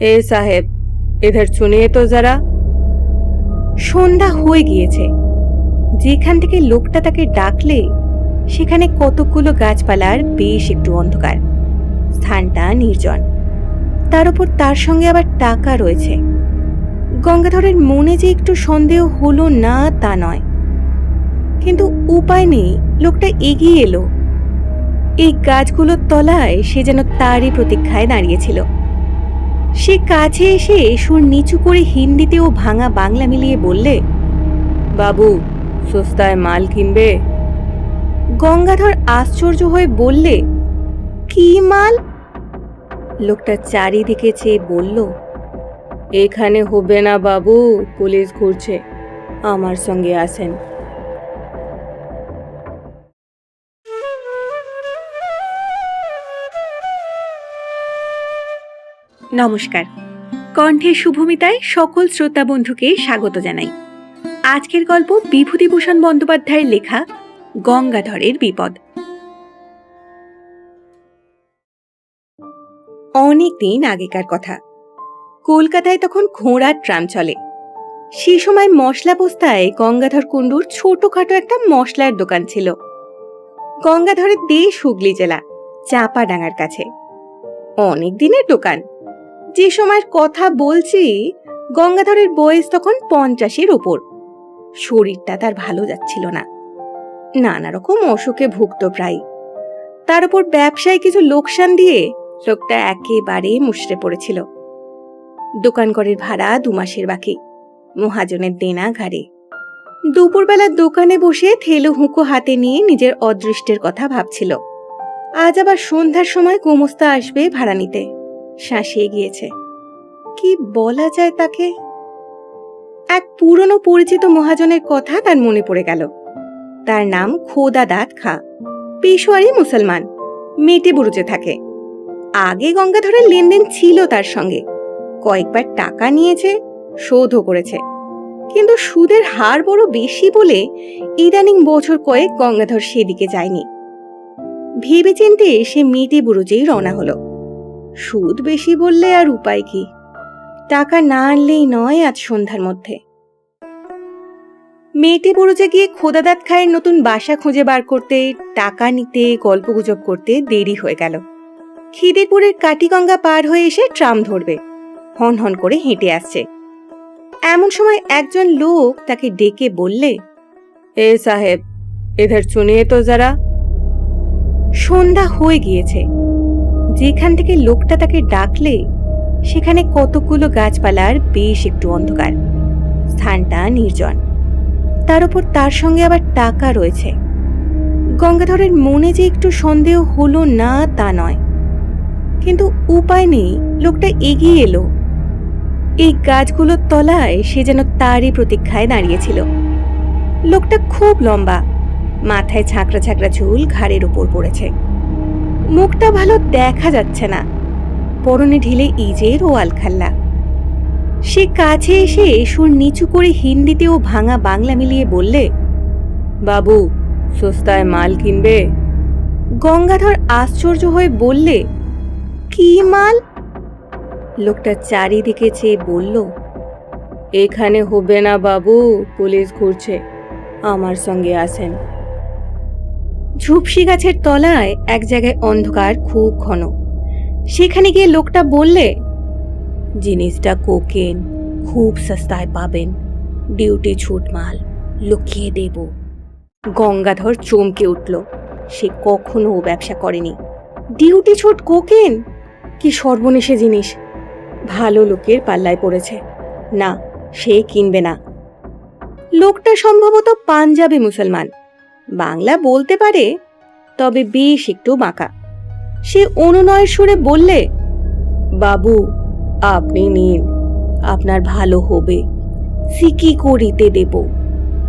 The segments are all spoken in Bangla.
এ সাহেব এধার শুনিয়ে তো যারা। সন্ধ্যা হয়ে গিয়েছে। যেখান থেকে লোকটা তাকে ডাকলে, সেখানে কতকগুলো গাছপালার বেশ একটু অন্ধকার। স্থানটা নির্জন। তার উপর তার সঙ্গে আবার টাকা রয়েছে। গঙ্গাধরের মনে যে একটু সন্দেহ হলো না, তা নয়। কিন্তু উপায় নেই, লোকটা এগিয়ে এলো। এই গাছগুলোর তলায় সে যেন তারই প্রতীক্ষায় দাঁড়িয়েছিল। সে কাছে এসে সুর নিচু করে হিন্দিতে ও ভাঙা বাংলা মিলিয়ে বললে, বাবু, সস্তায় মাল কিনবে? গঙ্গাধর আশ্চর্য হয়ে বললে, কি মাল? লোকটা চারিদিকে চেয়ে বলল, এখানে হবে না বাবু, পুলিশ ঘুরছে, আমার সঙ্গে আসেন। নমস্কার। কণ্ঠে শুভমিতায় সকল শ্রোতা বন্ধুকে স্বাগত জানাই। আজকের গল্প বিভূতিভূষণ বন্দ্যোপাধ্যায়ের লেখা গঙ্গাধরের বিপদ। অনেক দিন আগেকার কথা। কলকাতায় তখন ঘোড়ার ট্রাম চলে। সে সময় মশলা পোস্তায় গঙ্গাধর কুণ্ডুর ছোটখাটো একটা মশলার দোকান ছিল। গঙ্গাধরের দেশ হুগলি জেলা, চাপাডাঙ্গার কাছে। অনেক দিনের দোকান। যে সময়ের কথা বলছি, গঙ্গাধরের বয়স তখন পঞ্চাশের ওপর শরীরটা তার ভালো যাচ্ছিল না। নানা রকম অসুখে ভুগত প্রায়। তার উপর ব্যবসায় কিছু লোকসান দিয়ে লোকটা একেবারে মুষড়ে পড়েছিল। দোকান করের ভাড়া দু মাসের বাকি, মহাজনের দেনা ঘাড়ে। দুপুরবেলা দোকানে বসে থেলো হুঁকো হাতে নিয়ে নিজের অদৃষ্টের কথা ভাবছিল। আজ আবার সন্ধ্যার সময় গোমস্তা আসবে ভাড়া নিতে। শাসিয়ে গিয়েছে। কি বলা যায় তাকে? এক পুরনো পরিচিত মহাজনের কথা তার মনে পড়ে গেল। তার নাম খোদা দাঁত খা। পেশোয়ারি মুসলমান। মেটে বুরুজে থাকে। আগে গঙ্গাধরের লেনদেন ছিল তার সঙ্গে। কয়েকবার টাকা নিয়েছে, শোধও করেছে। কিন্তু সুদের হার বড় বেশি বলে ইদানিং বছর কয়েক গঙ্গাধর সেদিকে যায়নি। ভেবে চিনতে সে মেটে বুরুজেই রওনা হলো। সুদ বেশি বললে আর উপায় কি? টাকা না আনলেই নয় আজ সন্ধ্যার মধ্যে। মেয়েটি বুড়োজে গিয়ে খোদাদাত খায়ের নতুন বাসা খুঁজে বার করতে টাকা নিতে গল্পগুজব করতে দেরি হয়ে গেল। খিদিরপুরের কাটিগঙ্গা পার হয়ে এসে ট্রাম ধরবে। হন হন করে হেঁটে আসছে। এমন সময় একজন লোক তাকে ডেকে বললে এ সাহেব এধার শুনিয়ে তো যারা। সন্ধ্যা হয়ে গিয়েছে। যেখান থেকে লোকটা তাকে ডাকলে, সেখানে কতগুলো গাছপালার বেশ একটু অন্ধকার। স্থানটা নির্জন। তার উপর তার সঙ্গে আবার টাকা রয়েছে। গঙ্গাধরের মনে যে একটু সন্দেহ হলো না তা নয়। কিন্তু উপায় নেই, লোকটা এগিয়ে এলো। এই গাছগুলোর তলায় সে যেন তারই প্রতীক্ষায় দাঁড়িয়েছিল। লোকটা খুব লম্বা, মাথায় ছাকড়া ছাকড়া ঝুল ঘাড়ের উপর পড়েছে। মুখটা ভালো দেখা যাচ্ছে না। পরনে ঢিলে ইজের আলখাল্লা সে কাছে এসে সুর নিচু করে হিন্দিতে ও ভাঙা বাংলা মিলিয়ে বললে, বাবু, সস্তায় মাল কিনবে? গঙ্গাধর আশ্চর্য হয়ে বললে, কি মাল? লোকটা চারিদিকে চেয়ে বলল, এখানে হবে না বাবু, পুলিশ ঘুরছে। আমার সঙ্গে আসেন। ঝুপসি গাছের তলায় এক জায়গায় অন্ধকার, খুব ঘন। সেখানে গিয়ে লোকটা বললে, জিনিসটা কোকেন, খুব সস্তায় পাবেন। ডিউটি ছুট মাল, লুকিয়ে দেব। গঙ্গাধর চমকে উঠল। সে কখনো ব্যবসা করেনি। ডিউটি ছুট কোকেন? কি সর্বনেশে জিনিস। ভালো লোকের পাল্লায় পড়েছে। না, সে কিনবে না। লোকটা সম্ভবত পাঞ্জাবি মুসলমান। বাংলা বলতে পারে, তবে বেশ একটু বাঁকা সে অনুনয় সুরে বললে, বাবু, আপনি নিন, আপনার ভালো হবে। সিকি করিতে দেব?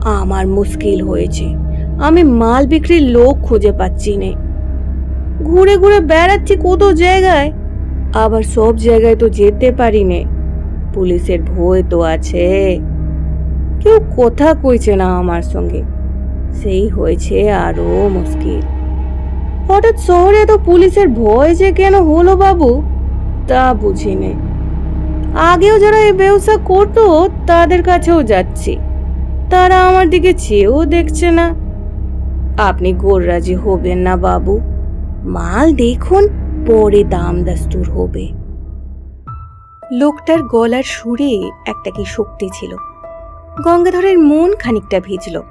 আমার মুশকিল হয়েছে। আমি মাল বিক্রির লোক খুঁজে পাচ্ছি নে। ঘুরে ঘুরে বেড়াচ্ছি কত জায়গায়, আবার সব জায়গায় তো যেতে পারি নে। পুলিশের ভয় তো আছে। কেউ কথা কইছে না আমার সঙ্গে। সেই হয়েছে আরও মুশকিল। হঠাৎ শহরে এত পুলিশের ভয় যে কেন হলো বাবু? তা বুঝি নে আগেও যারা এই ব্যবসা করতো, তাদের কাছেও যাচ্ছি। তারা আমার দিকে চেয়েও দেখছে না। আপনি গোররাজি হবেন না বাবু। মাল দেখুন, পরে দাম দাস্তুর হবে। লোকটার গলার সুরে একটা কি শক্তি ছিল। গঙ্গাধরের মন খানিকটা ভিজল।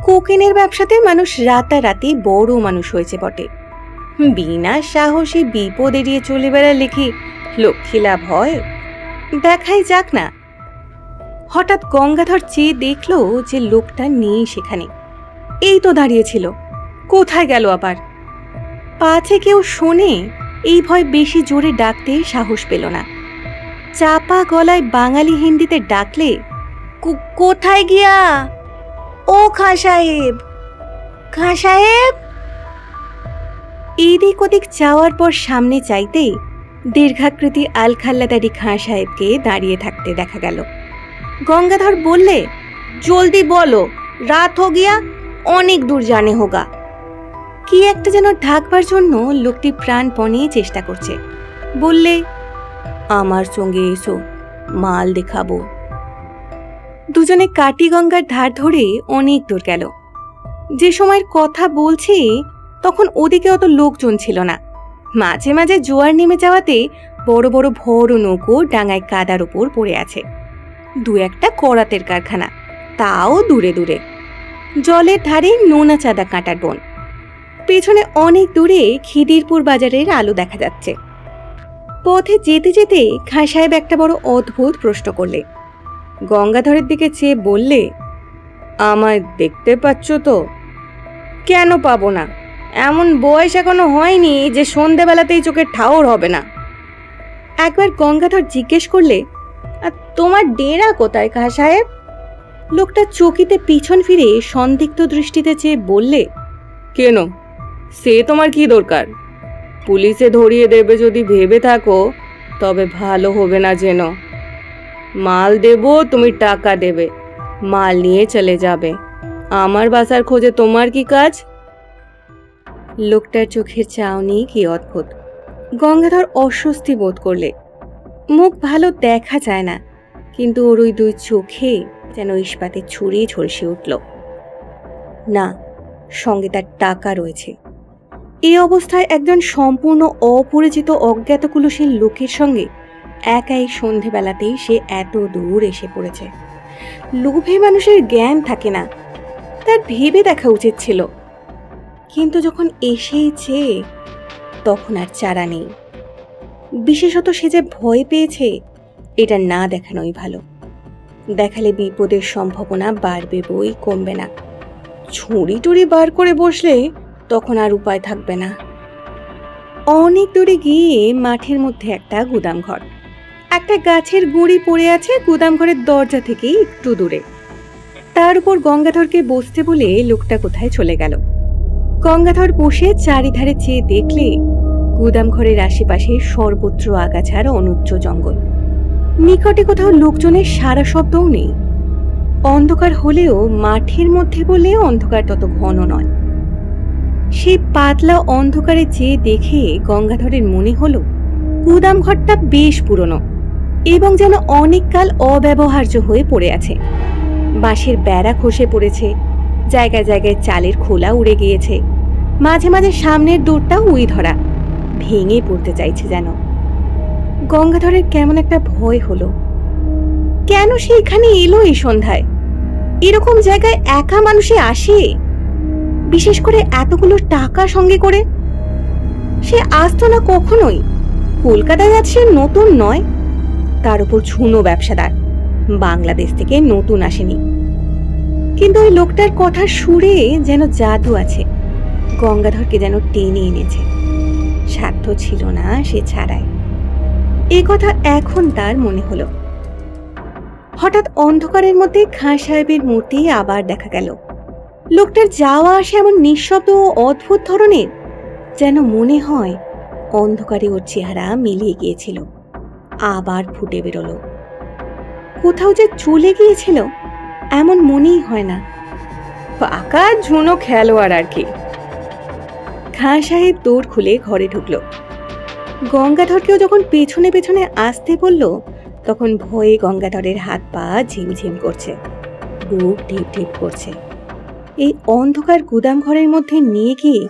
কোকেনের ব্যবসাতে মানুষ রাতারাতি বড় মানুষ হয়েছে বটে। বিনা সাহসে বিপদ এড়িয়ে চলে বেড়ালে কি লক্ষ্মী লাভ হয়? দেখাই যাক না। হঠাৎ গঙ্গাধর চেয়ে দেখল যে লোকটা নেই সেখানে। এই তো দাঁড়িয়েছিল। কোথায় গেল আবার? পাছে কেউ শোনে, এই ভয় বেশি জোরে ডাকতে সাহস পেল না। চাপা গলায় বাঙালি হিন্দিতে ডাকলে কোথায় গিয়া? ও খাঁ সাহেব। খাঁ সাহেব? এদিক ওদিক যাওয়ার পর সামনে চাইতেই দীর্ঘাকৃতি আলখাল্লাদারি খাঁ সাহেবকে দাঁড়িয়ে থাকতে দেখা গেল। গঙ্গাধর বললে, জলদি বলো, রাত হো গিয়া, অনেক দূর জানে হোগা। কি একটা যেন ঢাকবার জন্য লোকটি প্রাণপণে চেষ্টা করছে। বললে, আমার সঙ্গে এসো, মাল দেখাবো। দুজনে কাটি গঙ্গার ধার ধরে অনেক দূর গেল। যে সময়ের কথা বলছি, তখন ওদিকে অত লোকজন ছিল না। মাঝে মাঝে জোয়ার নেমে যাওয়াতে বড় বড় ভরো নৌকো ডাঙায় কাদার উপর পড়ে আছে। দু একটা করাতের কারখানা, তাও দূরে দূরে। জলের ধারে নোনা চাঁদা কাঁটার বন। পেছনে অনেক দূরে খিদিরপুর বাজারের আলো দেখা যাচ্ছে। পথে যেতে যেতে খাঁ সাহেব একটা বড় অদ্ভুত প্রশ্ন করলে গঙ্গাধরের দিকে চেয়ে বললে, আমায় দেখতে পাচ্ছ তো? কেন পাবো না? এমন বয়স এখনও হয়নি যে সন্ধেবেলাতেই চোখের ঠাওর হবে না। একবার গঙ্গাধর জিজ্ঞেস করলে, আর তোমার ডেরা কোথায়, খা সাহেব? লোকটা চকিতে পিছন ফিরে সন্দিগ্ধ দৃষ্টিতে চেয়ে বললে, কেন? সে তোমার কি দরকার? পুলিশে ধরিয়ে দেবে যদি ভেবে থাকো, তবে ভালো হবে না যেন। মাল দেব, তুমি টাকা দেবে। মাল নিয়ে চলে যাবে। আমার বাসার খোঁজে তোমার কি কাজ? লোকটার চোখের চাউনি কি অদ্ভুত। গঙ্গাধর অস্বস্তি বোধ করলে। মুখ ভালো দেখা যায় না, কিন্তু ওর ওই দুই চোখে যেন ইস্পাতে ছুরি ঝলসে উঠল। না, সঙ্গে তার টাকা রয়েছে। এই অবস্থায় একজন সম্পূর্ণ অপরিচিত অজ্ঞাতকুলসীর লোকের সঙ্গে একাই সন্ধেবেলাতেই সে এত দূর এসে পড়েছে। লোভে মানুষের জ্ঞান থাকে না, তার ভেবে দেখা উচিত ছিল। কিন্তু যখন এসেইছে, তখন আর চারা নেই। বিশেষত সে যে ভয় পেয়েছে, এটা না দেখানোই ভালো। দেখালে বিপদের সম্ভাবনা বাড়বে বই কমবে না। ছুরি টুরি বার করে বসলে তখন আর উপায় থাকবে না। অনেক দূরে গিয়ে মাঠের মধ্যে একটা গুদাম ঘর একটা গাছের গুঁড়ি পড়ে আছে গুদাম ঘরের দরজা থেকে একটু দূরে। তার উপর গঙ্গাধরকে বসতে বলে লোকটা কোথায় চলে গেল। গঙ্গাধর বসে চারিধারে চেয়ে দেখলে গুদাম ঘরের আশেপাশে সর্বত্র আগাছার অনুচ্চ জঙ্গল। নিকটে কোথাও লোকজনের সারা শব্দও নেই। অন্ধকার হলেও মাঠের মধ্যে বলে অন্ধকার তত ঘন নয়। সেই পাতলা অন্ধকারে চেয়ে দেখে গঙ্গাধরের মনে হলো, গুদাম ঘরটা বেশ পুরনো। এবং যেন অনেককাল অব্যবহার্য হয়ে পড়ে আছে। বাঁশের বেড়া খসে পড়েছে, জায়গায় জায়গায় চালের খোলা উড়ে গিয়েছে। মাঝে মাঝে সামনের দূরটা উই ধরা, ভেঙে পড়তে চাইছে যেন। গঙ্গাধরের কেমন একটা ভয় হলো। কেন সে এখানে এলো এই সন্ধ্যায়? এরকম জায়গায় একা মানুষে আসে? বিশেষ করে এতগুলো টাকা সঙ্গে করে? সে আসতো না কখনোই। কলকাতায় যাচ্ছে নতুন নয়। তার উপর ঝুনো ব্যবসাদার। বাংলাদেশ থেকে নতুন আসেনি। কিন্তু ওই লোকটার কথার সুরে যেন জাদু আছে। গঙ্গাধরকে যেন টেনে এনেছে। সাধ্য ছিল না সে ছাড়ায়। এ কথা এখন তার মনে হলো। হঠাৎ অন্ধকারের মধ্যে খাঁ সাহেবের মূর্তি আবার দেখা গেল। লোকটার যাওয়া আসে এমন নিঃশব্দ ও অদ্ভুত ধরনের যেন মনে হয় অন্ধকারে ওর চেহারা মিলিয়ে গিয়েছিল। আবার ফুটে বেরোলো। কোথাও যে চলে গিয়েছিল, এমন মনেই হয় না। পাকা ঝুনো খেলোয়াড় আর কি। খাঁ সাহেব দৌড় খুলে ঘরে ঢুকলো। গঙ্গাধরকেও যখন পেছনে পেছনে আসতে বলল, তখন ভয়ে গঙ্গাধরের হাত পা ঝিমঝিম করছে, বুক ঢিপ ঢিপ করছে। এই অন্ধকার গুদাম ঘরের মধ্যে নিয়ে গিয়ে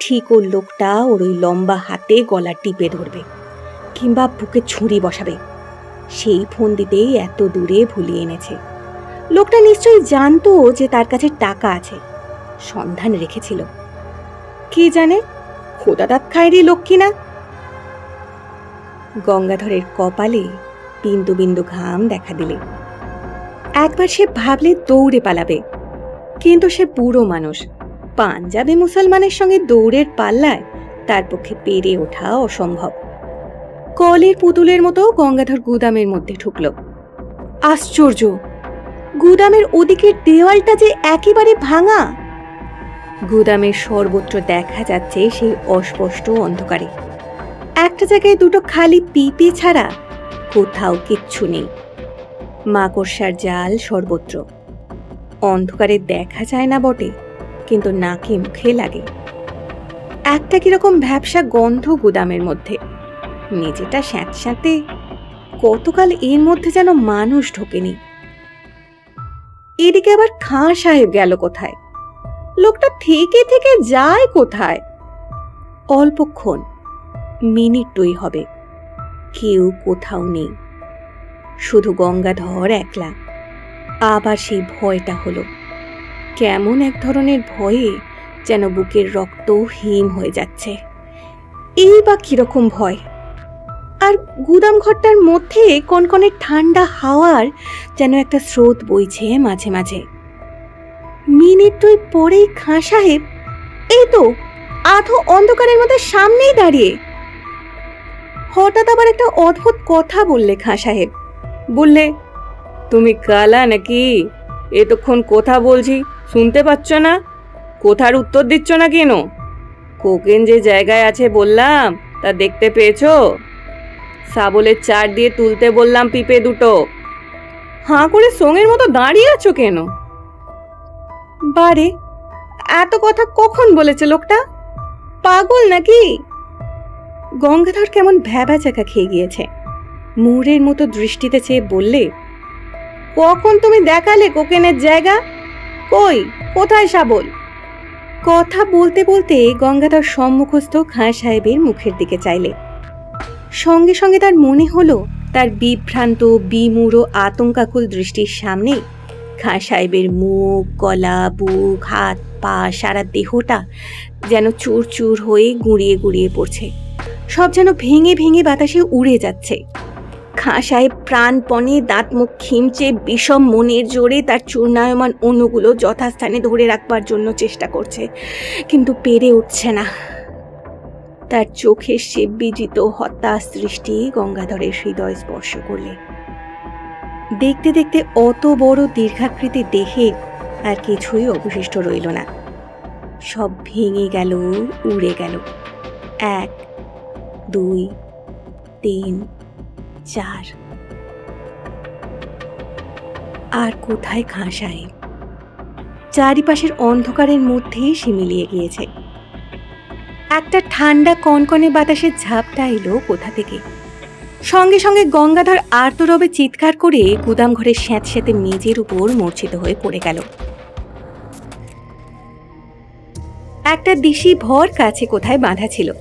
ঠিক ওর লোকটা ওর ওই লম্বা হাতে গলা টিপে ধরবে। কিংবা বুকে ছুরি বসাবে। সেই ফোন দিতেই এত দূরে ভুলিয়ে এনেছে। লোকটা নিশ্চয়ই জানতো যে তার কাছে টাকা আছে। সন্ধান রেখেছিল। কে জানে খোদাদাত খায়রি লোক কিনা? গঙ্গাধরের কপালে বিন্দু বিন্দু ঘাম দেখা দিলে। একবার সে ভাবলে দৌড়ে পালাবে। কিন্তু সে বুড়ো মানুষ, পাঞ্জাবি মুসলমানের সঙ্গে দৌড়ের পাল্লায় তার পক্ষে পেরে ওঠা অসম্ভব। কলের পুতুলের মতো গঙ্গাধর গুদামের মধ্যে ঢুকল। আশ্চর্য! গুদামের ওদিকের দেওয়ালটা যে একেবারে ভাঙা! গুদামের সর্বত্র দেখা যাচ্ছে সেই অস্পষ্ট অন্ধকারে। একটা জায়গায় দুটো খালি পিপে ছাড়া কোথাও কিচ্ছু নেই। মাকড়সার জাল সর্বত্র। অন্ধকারে দেখা যায় না বটে, কিন্তু নাকে মুখে লাগে। একটা কীরকম ভ্যাবসা গন্ধ গুদামের মধ্যে। মেঝেটা স্যাঁতস্যাঁতে কতকাল এর মধ্যে যেন মানুষ ঢোকেনি। এদিকে আবার খাঁ সাহেব গেল কোথায়? লোকটা থেকে থেকে যায় কোথায়? অল্পক্ষণ মিনিট দুই হবে, কেউ কোথাও নেই। শুধু গঙ্গাধর একলা। আবার সেই ভয়টা হলো, কেমন এক ধরনের ভয়ে যেন বুকের রক্ত হিম হয়ে যাচ্ছে। এই বা কীরকম ভয়? আর গুদাম ঘরটার মধ্যে কনকনে ঠান্ডা হাওয়ার যেন একটা স্রোত বইছে মাঝে মাঝে। মিনিট দুই পরেই খাঁ সাহেব, এই তো, আধো অন্ধকারের মধ্যে সামনেই দাঁড়িয়ে। হঠাৎ আবার একটা অদ্ভুত কথা বললে খাঁ সাহেব। বললে, তুমি কালা নাকি? এতক্ষণ কথা বলছি, শুনতে পাচ্ছ না? কোথার উত্তর দিচ্ছ না কেন? কোকেন যে জায়গায় আছে বললাম, তা দেখতে পেয়েছ? সাবলের চার দিয়ে তুলতে বললাম পিপে দুটো। হাঁ করে সঙ্গের মতো দাঁড়িয়ে আছো কেন? বারে, এত কথা কখন বলেছে লোকটা? পাগল নাকি? গঙ্গাধর কেমন ভ্যাবা চাকা খেয়ে গিয়েছে। মুরের মতো দৃষ্টিতে চেয়ে বললে, কখন তুমি দেখালে কোকেনের জায়গা? কই, কোথায় সাবল? কথা বলতে বলতে গঙ্গাধর সম্মুখস্থ খাঁ সাহেবের মুখের দিকে চাইলে সঙ্গে সঙ্গে তার মনে হলো, তার বিভ্রান্ত, বিমূঢ়, আতঙ্কাকুল দৃষ্টির সামনে খাঁ সাহেবের মুখ, গলা, বুক, হাত, পা, সারা দেহটা যেন চুর চুর হয়ে গুঁড়িয়ে গুঁড়িয়ে পড়ছে। সব যেন ভেঙে ভেঙে বাতাসে উড়ে যাচ্ছে। খাঁ সাহেব প্রাণপণে দাঁত মুখ খিমচে বিষম মনের জোরে তার চূর্ণায়মান অণুগুলো যথাস্থানে ধরে রাখবার জন্য চেষ্টা করছে, কিন্তু পেরে উঠছে না। তার চোখের সে বিজিত হতাশ সৃষ্টি গঙ্গাধরের হৃদয় স্পর্শ করলে। দেখতে দেখতে অত বড় দীর্ঘাকৃতি দেহে আর কিছুই অবশিষ্ট রইল না। সব ভেঙে গেল, উড়ে গেল। এক, দুই, তিন, চার। আর কোথায় খাঁ সাহেব? চারিপাশের অন্ধকারের মধ্যেই সে মিলিয়ে গিয়েছে। একটা ঠান্ডা কনকনে বাতাসের ঝাপটা এলো কোথা থেকে। সঙ্গে সঙ্গে গঙ্গাধর আর্তরবে চিৎকার করে গুদাম ঘরের স্যাঁতস্যাঁতে মেজের উপর মূর্ছিত হয়ে পড়ে গেল। একটা দিশি ভর কাছে কোথায় বাঁধা ছিল।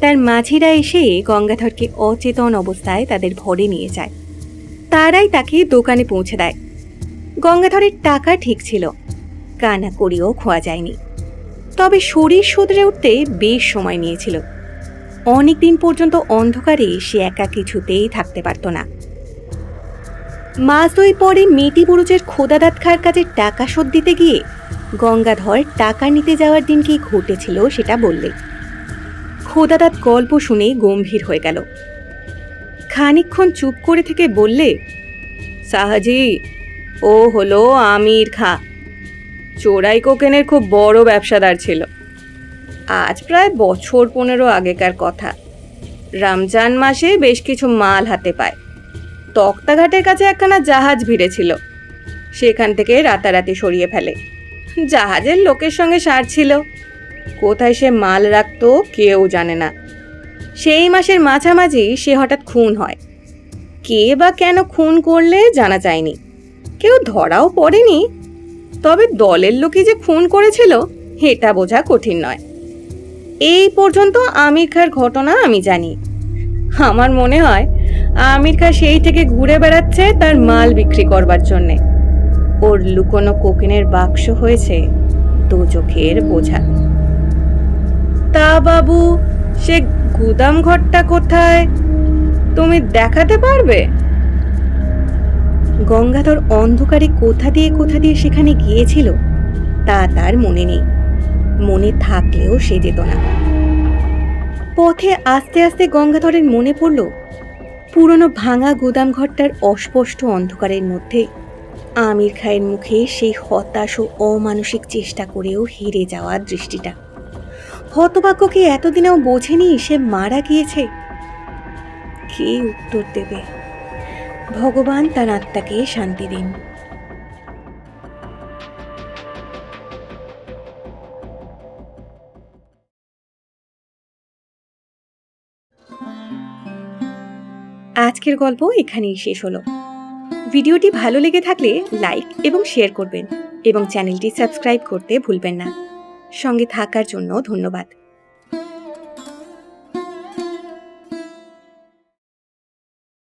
তার মাঝিরা এসে গঙ্গাধরকে অচেতন অবস্থায় তাদের ভরে নিয়ে যায়। তারাই তাকে দোকানে পৌঁছে দেয়। গঙ্গাধরের টাকা ঠিক ছিল। কানা করিও খোয়া যায়নি। তবে শরীর শুধরে উঠতে বেশ সময় নিয়েছিল। অনেক দিন পর্যন্ত অন্ধকারে সে একা কিছুতেই থাকতে পারত না। মাস দুই পরে মেটি বুরুজের খোদাদাত খার কাছে টাকা শোধ দিতে গিয়ে গঙ্গাধর টাকা নিতে যাওয়ার দিন কি ঘটেছিল সেটা বললে। খোদাদাত গল্প শুনে গম্ভীর হয়ে গেল। খানিকক্ষণ চুপ করে থেকে বললে, সাহাজি, ও হলো আমির খা চোরাই কোকেনের খুব বড় ব্যবসাদার ছিল। আজ প্রায় বছর পনেরো আগেকার কথা। রমজান মাসে বেশ কিছু মাল হাতে পায়। তক্তাঘাটের কাছে একখানা জাহাজ ভিড়েছিল। সেখান থেকে রাতারাতি সরিয়ে ফেলে। জাহাজের লোকের সঙ্গে সার ছিল। কোথায় সে মাল রাখতো কেউ জানে না। সেই মাসের মাঝামাঝি সে হঠাৎ খুন হয়। কে বা কেন খুন করলে জানা যায়নি। কেউ ধরাও পড়েনি। তবে দলের লোকই যে খুন করেছিল, এটা বোঝা কঠিন নয়। এই পর্যন্ত আমির খার ঘটনা আমি জানি। আমার মনে হয়, আমির খা সেই থেকে ঘুরে বেড়াচ্ছে তার মাল বিক্রি করবার জন্যে। ওর লুকোনো কোকেনের বাক্স হয়েছে দু চোখের বোঝা। তা বাবু, সে গুদাম ঘরটা কোথায়? তুমি দেখাতে পারবে? গঙ্গাধর অন্ধকারে কোথা দিয়ে কোথা দিয়ে সেখানে গিয়েছিল, তা তার মনে নেই। মনে থাকলেও সে যেত না। পথে আস্তে আস্তে গঙ্গাধরের মনে পড়ল, পুরনো ভাঙা গুদাম ঘরটার অস্পষ্ট অন্ধকারের মধ্যে আমির খায়ের মুখে সেই হতাশ ও অমানসিক চেষ্টা করেও হেরে যাওয়া দৃষ্টিটা। হতভাগ্যকে এতদিনেও বোঝেনি সে মারা গিয়েছে? কে উত্তর দেবে? ভগবান তার আত্মাকে শান্তি দিন। আজকের গল্প এখানেই শেষ হলো। ভিডিওটি ভালো লেগে থাকলে লাইক এবং শেয়ার করবেন এবং চ্যানেলটি সাবস্ক্রাইব করতে ভুলবেন না। সঙ্গে থাকার জন্য ধন্যবাদ।